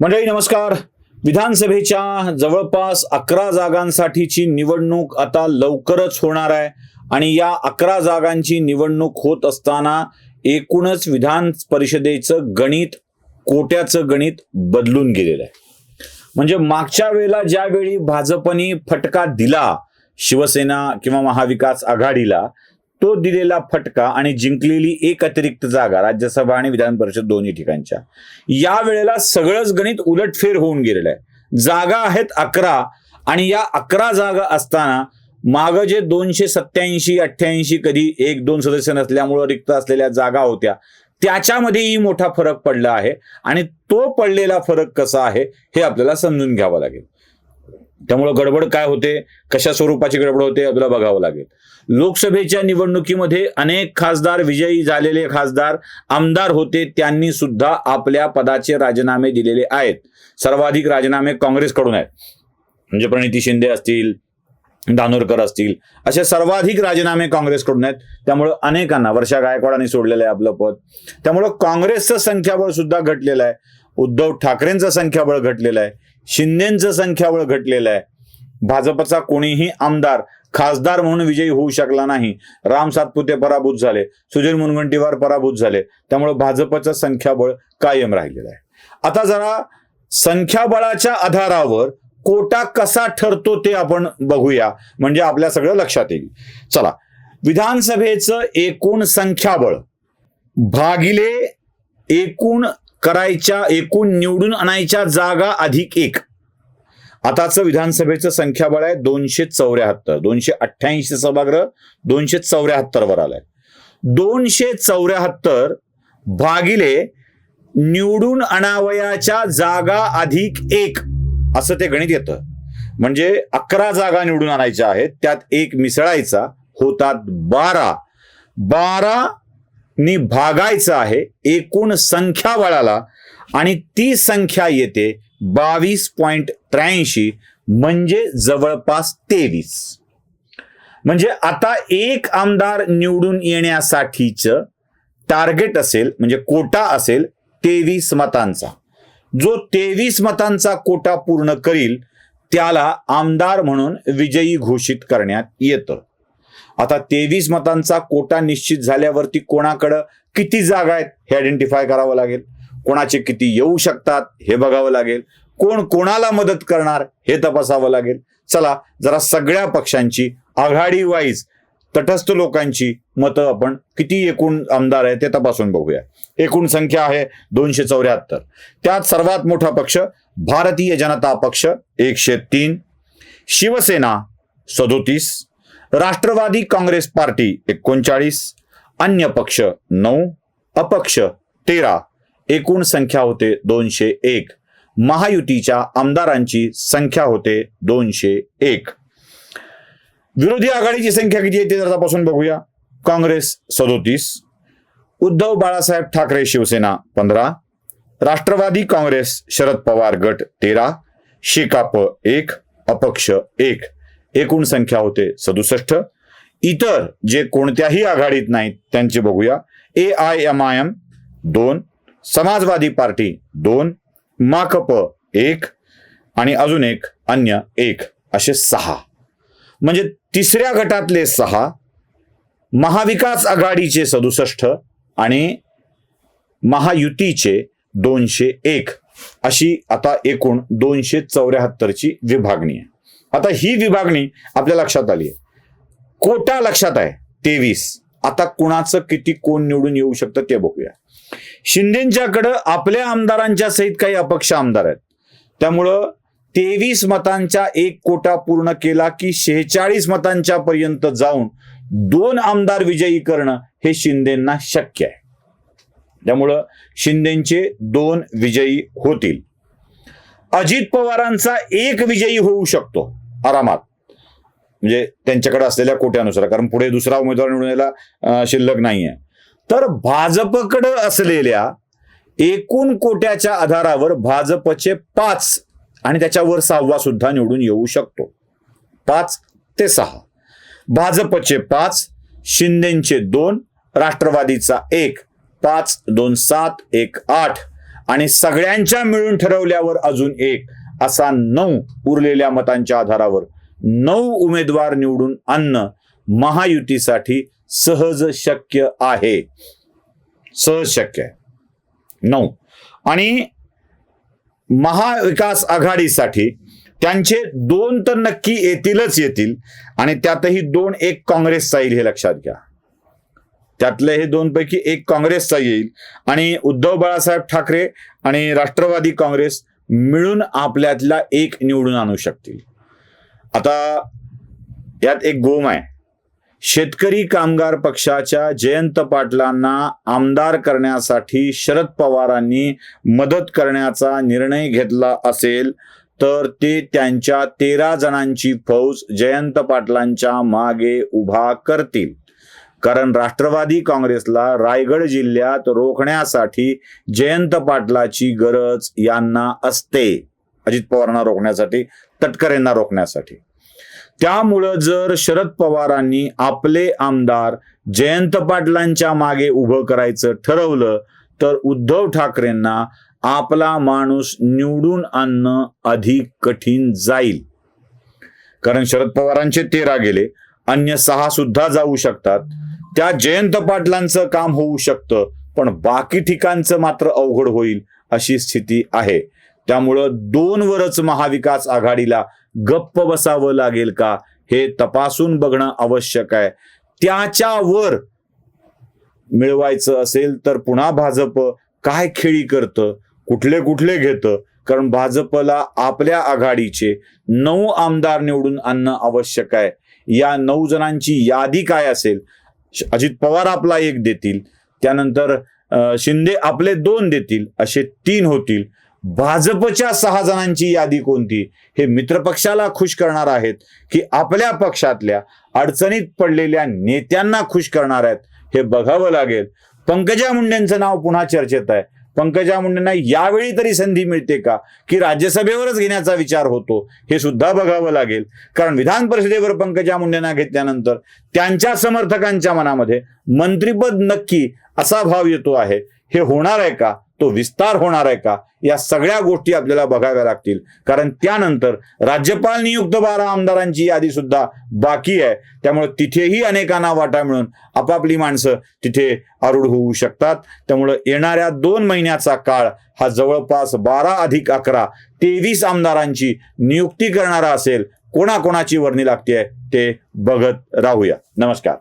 मंडळी नमस्कार. विधानसभेच्या जवळपास अकरा जागांसाठीची निवडणूक आता लवकरच होणार आहे आणि या अकरा जागांची निवडणूक होत असताना एकूणच विधान परिषदेचं गणित कोट्याचं गणित बदलून गेलेलं आहे. म्हणजे मागच्या वेळेला ज्यावेळी भाजपनी फटका दिला शिवसेना किंवा महाविकास आघाडीला तो दिलेला फटका आणि जिंकलेली एक अतिरिक्त जागा राज्यसभा आणि विधान परिषद दोन्ही ठिकाणच्या. या वेळेला सगळंच गणित उलटफेर होऊन गेलेलं आहे. जागा आहेत अकरा आणि या अकरा जागा असताना माग जे दोनशे सत्याऐंशी अठ्ठ्याऐंशी कधी एक दोन सदस्य नसल्यामुळं रिक्त असलेल्या जागा होत्या त्याच्यामध्येही मोठा फरक पडला आहे. आणि तो पडलेला फरक कसा आहे हे आपल्याला समजून घ्यावं लागेल. त्यामुळं गडबड काय होते? कशा स्वरूपाची गडबड होते? आपल्याला बघावं लागेल. लोकसभेच्या निवडणुकीमध्ये अनेक खासदार विजयी झालेले खासदार आमदार होते. त्यांनी सुद्धा आपल्या पदाचे राजीनामे दिलेले आहेत. सर्वाधिक राजीनामे काँग्रेसकडून आहेत. म्हणजे प्रणिती शिंदे असतील दानोरकर असतील असे सर्वाधिक राजीनामे काँग्रेसकडून आहेत. त्यामुळं अनेकांना वर्षा गायकवाडांनी सोडलेलं आहे आपलं पद. त्यामुळं काँग्रेसचं संख्याबळ सुद्धा घटलेलं आहे. उद्धव ठाकरेंचं संख्याबळ घटलेलं आहे. शिंदेचं संख्याबळ घटलेलं आहे. भाजपचा कोणीही आमदार खासदार म्हणून विजयी होऊ शकला नाही. राम सातपुते पराभूत झाले. सुधीर मुनगंटीवार पराभूत झाले. त्यामुळे भाजपचं संख्याबळ कायम राहिलेलं आहे. आता जरा संख्याबळाच्या आधारावर कोटा कसा ठरतो ते आपण बघूया. म्हणजे आपल्या सगळं लक्षात येईल. चला विधानसभेचं एकूण संख्याबळ भागिले एकूण करायच्या एकूण निवडून आणायच्या जागा अधिक एक. आताचं विधानसभेचं संख्याबळ आहे दोनशे चौऱ्याहत्तर दोनशे अठ्ठ्याऐंशी सभागृह दोनशे चौऱ्याहत्तर वर आलाय. दोनशे चौऱ्याहत्तर भागिले निवडून आणावयाच्या जागा अधिक एक असं ते गणित येतं. म्हणजे अकरा जागा निवडून आणायच्या आहेत त्यात एक मिसळायचा होतात बारा. बारा नी भागायचं आहे एकूण संख्या बळाला आणि ती संख्या येते बावीस पॉईंट त्र्याऐंशी म्हणजे जवळपास तेवीस. म्हणजे आता एक आमदार निवडून येण्यासाठीच टार्गेट असेल म्हणजे कोटा असेल तेवीस मतांचा. जो तेवीस मतांचा कोटा पूर्ण करील त्याला आमदार म्हणून विजयी घोषित करण्यात येतं. आता तेवीस मतांचा कोटा निश्चित झाल्यावरती कोणाकडं किती जागा आहेत हे आयडेंटिफाय करावं लागेल. कोणाचे किती येऊ शकतात हे बघावं लागेल. कोण कोणाला मदत करणार हे तपासावं लागेल. चला जरा सगळ्या पक्षांची आघाडी वाईज तटस्थ लोकांची मतं आपण किती एकूण आमदार आहे ते तपासून बघूया. एकूण संख्या आहे दोनशे चौऱ्याहत्तर. त्यात सर्वात मोठा पक्ष भारतीय जनता पक्ष एकशे तीन. शिवसेना सदोतीस. राष्ट्रवादी काँग्रेस पार्टी एकोणचाळीस अन्य पक्ष नऊ अपक्ष तेरा एकूण संख्या होते दोनशे एक. महायुतीच्या आमदारांची संख्या होते दोनशे एक. विरोधी आघाडीची संख्या किती आहे ते तपासून बघूया. काँग्रेस सदोतीस उद्धव बाळासाहेब ठाकरे शिवसेना पंधरा राष्ट्रवादी काँग्रेस शरद पवार गट तेरा शेकाप एक अपक्ष एक. एकूण संख्या होते सदुसष्ट. इतर जे कोणत्याही आघाडीत नाहीत त्यांचे बघूया. A I M I M दोन. समाजवादी पार्टी दोन. माकप एक. आणि अजून एक अन्य एक असे सहा. म्हणजे तिसऱ्या गटातले सहा महाविकास आघाडीचे सदुसष्ट आणि महायुतीचे दोनशे एक. अशी आता एकूण दोनशे चौऱ्याहत्तरची विभागणी आहे. आता ही विभागणी आपल्या लक्षात आली आहे. कोटा लक्षात आहे. तेवीस. आता कुणाचं किती कोण निवडून येऊ शकतं ते बघूया. शिंदेच्याकडं आपल्या आमदारांच्या सहित काही अपक्ष आमदार आहेत. त्यामुळं तेवीस मतांच्या एक कोटा पूर्ण केला की शेहेचाळीस मतांच्या पर्यंत जाऊन दोन आमदार विजयी करणं हे शिंदेना शक्य आहे. त्यामुळं शिंदेचे दोन विजयी होतील. अजित पवारांचा एक विजयी होऊ शकतो. आरामात म्हणजे त्यांच्याकडे असलेल्या कोट्यानुसार कारण पुढे दुसरा उमेदवार निवडून यायला शिल्लक नाहीये. तर भाजपकडं असलेल्या एकूण कोट्याच्या आधारावर भाजपचे पाच आणि त्याच्यावर सहावा सुद्धा निवडून येऊ शकतो. पाच ते सहा. भाजपचे पाच शिंदेचे दोन राष्ट्रवादीचा एक पाच दोन सात एक आठ आणि सगळ्यांच्या मिळून ठरवल्यावर अजून एक. असा नऊ उरलेल्या मतांच्या आधारावर नऊ उमेदवार निवडून आणणं महायुतीसाठी सहज शक्य आहे. सहज शक्य आहे. नऊ. आणि महाविकास आघाडीसाठी त्यांचे दोन तर नक्की येतीलच येतील आणि त्यातही दोन एक काँग्रेसचा येईल हे लक्षात घ्या. त्यातले हे दोन पैकी एक काँग्रेसचा येईल आणि उद्धव बाळासाहेब ठाकरे आणि राष्ट्रवादी काँग्रेस मिळून आपल्यातला एक निवडून आणू शकतील. आता यात एक गोम आहे. शेतकरी कामगार पक्षाच्या जयंत पाटलांना आमदार करण्यासाठी शरद पवारांनी मदत करण्याचा निर्णय घेतला असेल तर ते त्यांच्या तेरा जणांची फौज जयंत पाटलांच्या मागे उभा करतील. कारण राष्ट्रवादी काँग्रेसला रायगड जिल्ह्यात रोखण्यासाठी जयंत पाटलाची गरज यांना असते. अजित पवारांना रोखण्यासाठी तटकरेंना रोखण्यासाठी. त्यामुळं जर शरद पवारांनी आपले आमदार जयंत पाटलांच्या मागे उभं करायचं ठरवलं तर उद्धव ठाकरेंना आपला माणूस निवडून आणणं अधिक कठीण जाईल. कारण शरद पवारांचे तेरा गेले अन्य सहा सुद्धा जाऊ शकतात. त्या जयंत पाटलांचं काम होऊ शकतं पण बाकी ठिकाणचं मात्र अवघड होईल अशी स्थिती आहे. त्यामुळं दोन वरच महाविकास आघाडीला गप्प बसावं लागेल का हे तपासून बघणं आवश्यक आहे. त्याच्यावर मिळवायचं असेल तर पुन्हा भाजप काय खेळी करतं कुठले कुठले घेतं? कारण भाजपला आपल्या आघाडीचे नऊ आमदार निवडून आणणं आवश्यक आहे. या नऊ जणांची यादी काय असेल? अजित पवार आपला एक देतील त्यानंतर शिंदे आपले दोन देतील असे तीन होतील. भाजपच्या सहा जणांची यादी कोणती? हे मित्रपक्षाला खुश करणार आहेत की आपल्या पक्षातल्या अडचणीत पडलेल्या नेत्यांना खुश करणार आहेत हे बघावं लागेल. पंकजा मुंडेंचं नाव पुन्हा चर्चेत आहे. पंकजा मुंडेंना यावेळी तरी संधी मिळते का? की राज्यसभेवरच घेण्याचा विचार होतो हे सुद्धा बघावं लागेल. कारण विधान परिषदेवर पंकजा मुंडेंना घेतल्यानंतर त्यांच्या समर्थकांच्या मनामध्ये मंत्रीपद नक्की असा भाव येतो आहे. हे होणार आहे का? तो विस्तार होणार आहे का? या सगळ्या गोष्टी आपल्याला बघाव्या लागतील. कारण त्यानंतर राज्यपाल नियुक्त बारा आमदारांची यादी सुद्धा बाकी आहे. त्यामुळे तिथेही अनेकांना वाटा मिळून आपापली माणसं तिथे आरूढ होऊ शकतात. त्यामुळं येणाऱ्या दोन महिन्याचा काळ हा जवळपास बारा अधिक अकरा तेवीस आमदारांची नियुक्ती करणारा असेल. कोणाकोणाची वर्णी लागते ते बघत राहूया. नमस्कार.